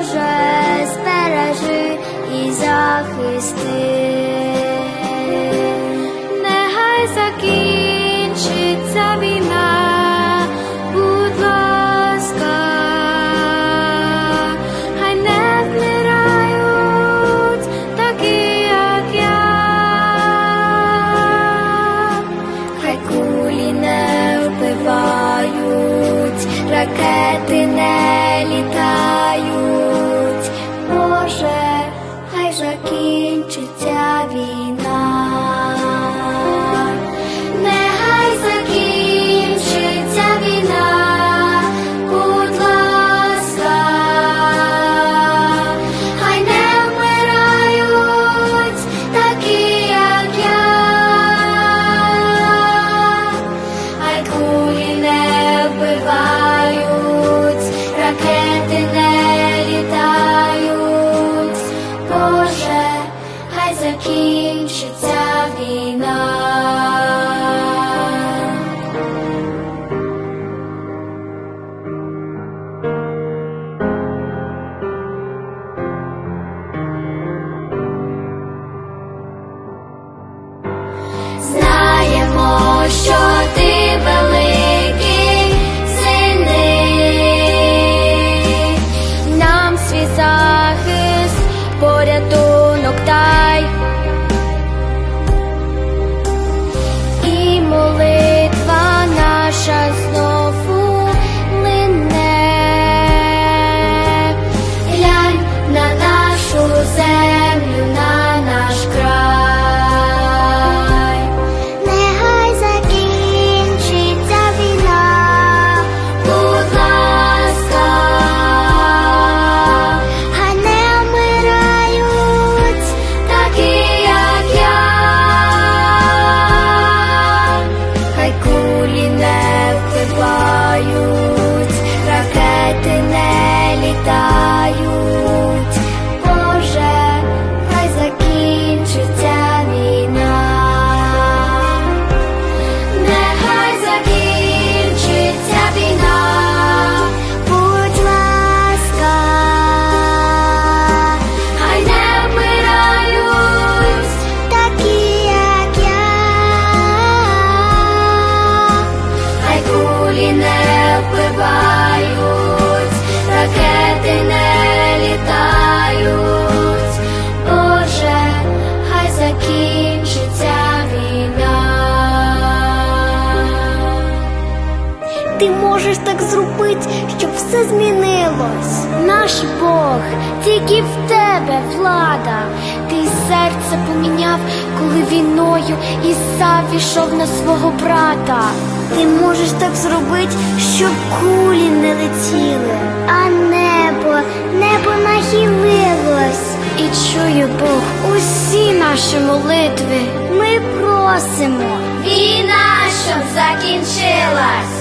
Боже, стережи і захисти, нехай закінчиться війна, будь ласка, хай не вмирають такі, як я, хай кулі не вбивають, ракети не літають. закінчиться війна. Знаємо, що ти великий сини, нам свій порятунок та. Ти можеш так зробити, щоб все змінилось. Наш Бог, тільки в тебе влада. Ти серце поміняв, коли війною Ісав ішов на свого брата. Ти можеш так зробити, щоб кулі не летіли, а небо, небо нахилилось. І чує Бог усі наші молитви. Ми просимо. Війна, щоб закінчилась.